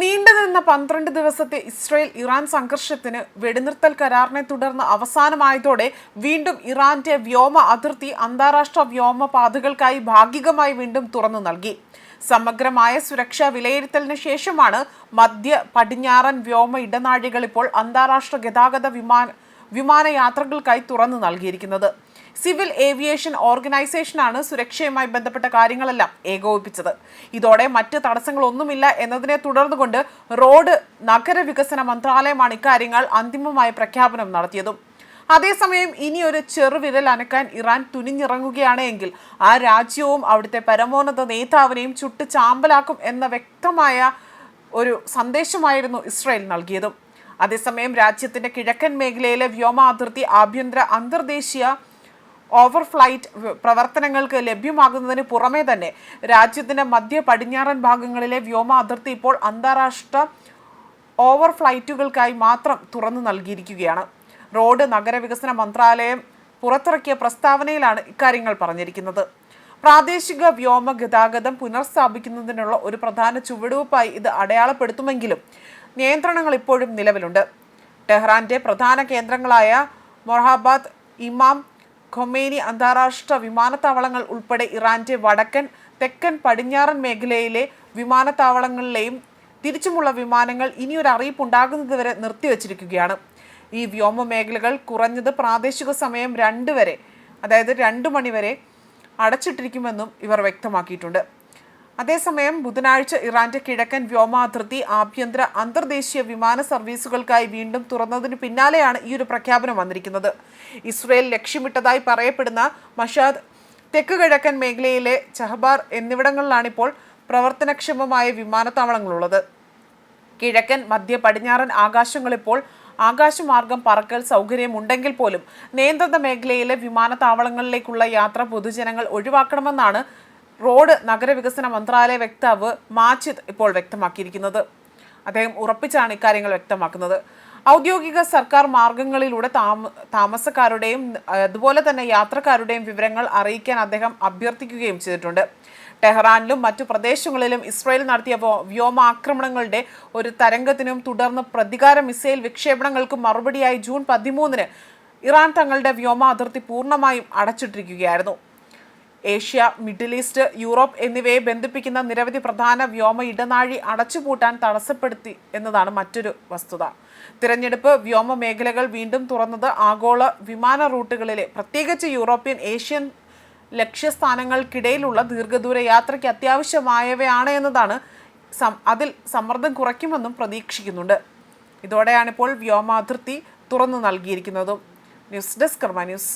നീണ്ടുനിന്ന പന്ത്രണ്ട് ദിവസത്തെ ഇസ്രയേൽ ഇറാൻ സംഘർഷത്തിന് വെടിനിർത്തൽ കരാറിനെ തുടർന്ന് അവസാനമായതോടെ വീണ്ടും ഇറാന്റെ വ്യോമ അതിർത്തി അന്താരാഷ്ട്ര വ്യോമ പാതകൾക്കായി ഭാഗികമായി വീണ്ടും തുറന്നു നൽകി. സമഗ്രമായ സുരക്ഷാ വിലയിരുത്തലിന് ശേഷമാണ് മധ്യ പടിഞ്ഞാറൻ വ്യോമ ഇടനാഴികൾ ഇപ്പോൾ അന്താരാഷ്ട്ര ഗതാഗത വിമാന വിമാനയാത്രകൾക്കായി തുറന്നു നൽകിയിരിക്കുന്നത്. സിവിൽ ഏവിയേഷൻ ഓർഗനൈസേഷനാണ് സുരക്ഷയുമായി ബന്ധപ്പെട്ട കാര്യങ്ങളെല്ലാം ഏകോപിപ്പിച്ചത്. ഇതോടെ മറ്റ് തടസ്സങ്ങളൊന്നുമില്ല എന്നതിനെ തുടർന്നുകൊണ്ട് റോഡ് നഗരവികസന മന്ത്രാലയമാണ് ഇക്കാര്യങ്ങൾ അന്തിമമായ പ്രഖ്യാപനം നടത്തിയതും. അതേസമയം ഇനിയൊരു ചെറുവിരൽ അനക്കാൻ ഇറാൻ തുനിഞ്ഞിറങ്ങുകയാണ് എങ്കിൽ ആ രാജ്യവും അവിടുത്തെ പരമോന്നത നേതാവിനെയും ചുട്ട് ചാമ്പലാക്കും എന്ന വ്യക്തമായ ഒരു സന്ദേശമായിരുന്നു ഇസ്രായേൽ നൽകിയതും. അതേസമയം രാജ്യത്തിന്റെ കിഴക്കൻ മേഖലയിലെ വ്യോമാതിർത്തി ആഭ്യന്തര അന്തർദേശീയ ഓവർഫ്ലൈറ്റ് ഫ്ലൈറ്റ് പ്രവർത്തനങ്ങൾക്ക് ലഭ്യമാകുന്നതിന് പുറമേ തന്നെ രാജ്യത്തിന്റെ മധ്യ പടിഞ്ഞാറൻ ഭാഗങ്ങളിലെ വ്യോമ അതിർത്തി ഇപ്പോൾ അന്താരാഷ്ട്ര ഓവർ ഫ്ലൈറ്റുകൾക്കായി മാത്രം തുറന്നു നൽകിയിരിക്കുകയാണ്. റോഡ് നഗരവികസന മന്ത്രാലയം പുറത്തിറക്കിയ പ്രസ്താവനയിലാണ് ഇക്കാര്യങ്ങൾ പറഞ്ഞിരിക്കുന്നത്. പ്രാദേശിക വ്യോമ ഗതാഗതം പുനഃസ്ഥാപിക്കുന്നതിനുള്ള ഒരു പ്രധാന ചുവടുവയ്പായി ഇത് അടയാളപ്പെടുത്തുമെങ്കിലും നിയന്ത്രണങ്ങൾ ഇപ്പോഴും നിലവിലുണ്ട്. ടെഹ്റാന്റെ പ്രധാന കേന്ദ്രങ്ങളായ മൊഹാബാദ് ഇമാം ഖൊമേനി അന്താരാഷ്ട്ര വിമാനത്താവളങ്ങൾ ഉൾപ്പെടെ ഇറാന്റെ വടക്കൻ തെക്കൻ പടിഞ്ഞാറൻ മേഖലയിലെ വിമാനത്താവളങ്ങളിലെയും തിരിച്ചുമുള്ള വിമാനങ്ങൾ ഇനിയൊരു അറിയിപ്പ് ഉണ്ടാകുന്നതുവരെ നിർത്തിവച്ചിരിക്കുകയാണ്. ഈ വ്യോമ മേഖലകൾ കുറഞ്ഞത് പ്രാദേശിക സമയം രണ്ട് വരെ അതായത് രണ്ട് മണിവരെ അടച്ചിട്ടിരിക്കുമെന്നും ഇവർ വ്യക്തമാക്കിയിട്ടുണ്ട്. അതേസമയം ബുധനാഴ്ച ഇറാന്റെ കിഴക്കൻ വ്യോമാതിർത്തി ആഭ്യന്തര അന്തർദേശീയ വിമാന സർവീസുകൾക്കായി വീണ്ടും തുറന്നതിന് പിന്നാലെയാണ് ഈ ഒരു പ്രഖ്യാപനം വന്നിരിക്കുന്നത്. ഇസ്രയേൽ ലക്ഷ്യമിട്ടതായി പറയപ്പെടുന്ന മഷാദ് തെക്ക് കിഴക്കൻ മേഖലയിലെ ചഹബാർ എന്നിവിടങ്ങളിലാണ് ഇപ്പോൾ പ്രവർത്തനക്ഷമമായ വിമാനത്താവളങ്ങളുള്ളത്. കിഴക്കൻ മധ്യ പടിഞ്ഞാറൻ ആകാശങ്ങൾ ഇപ്പോൾ ആകാശമാർഗം പറക്കൽ സൗകര്യമുണ്ടെങ്കിൽ പോലും നിയന്ത്രിത മേഖലയിലെ വിമാനത്താവളങ്ങളിലേക്കുള്ള യാത്ര പൊതുജനങ്ങൾ ഒഴിവാക്കണമെന്നാണ് റോഡ് നഗരവികസന മന്ത്രാലയ വക്താവ് മാജിദ് ഇപ്പോൾ വ്യക്തമാക്കിയിരിക്കുന്നത്. അദ്ദേഹം ഉറപ്പിച്ചാണ് ഇക്കാര്യങ്ങൾ വ്യക്തമാക്കുന്നത്. ഔദ്യോഗിക സർക്കാർ മാർഗങ്ങളിലൂടെ താമ താമസക്കാരുടെയും അതുപോലെ തന്നെ യാത്രക്കാരുടെയും വിവരങ്ങൾ അറിയിക്കാൻ അദ്ദേഹം അഭ്യർത്ഥിക്കുകയും ചെയ്തിട്ടുണ്ട്. ടെഹ്റാനിലും മറ്റു പ്രദേശങ്ങളിലും ഇസ്രായേൽ നടത്തിയ വ്യോമാക്രമണങ്ങളുടെ ഒരു തരംഗത്തിനും തുടർന്ന് പ്രതികാര മിസൈൽ വിക്ഷേപണങ്ങൾക്കും മറുപടിയായി ജൂൺ പതിമൂന്നിന് ഇറാൻ തങ്ങളുടെ വ്യോമ അതിർത്തി പൂർണമായും അടച്ചിട്ടിരിക്കുകയായിരുന്നു. ഏഷ്യ മിഡിൽ ഈസ്റ്റ് യൂറോപ്പ് എന്നിവയെ ബന്ധിപ്പിക്കുന്ന നിരവധി പ്രധാന വ്യോമ ഇടനാഴി അടച്ചുപൂട്ടാൻ തടസ്സപ്പെടുത്തി എന്നതാണ് മറ്റൊരു വസ്തുത. തിരഞ്ഞെടുപ്പ് വ്യോമ മേഖലകൾ വീണ്ടും തുറന്നത് ആഗോള വിമാന റൂട്ടുകളിലെ പ്രത്യേകിച്ച് യൂറോപ്യൻ ഏഷ്യൻ ലക്ഷ്യസ്ഥാനങ്ങൾക്കിടയിലുള്ള ദീർഘദൂര യാത്രയ്ക്ക് അത്യാവശ്യമായവയാണ് എന്നതാണ് അതിൽ സമ്മർദ്ദം കുറയ്ക്കുമെന്നും പ്രതീക്ഷിക്കുന്നുണ്ട്. ഇതോടെയാണിപ്പോൾ വ്യോമാതിർത്തി തുറന്നു നൽകിയിരിക്കുന്നതും. News desk Karma news.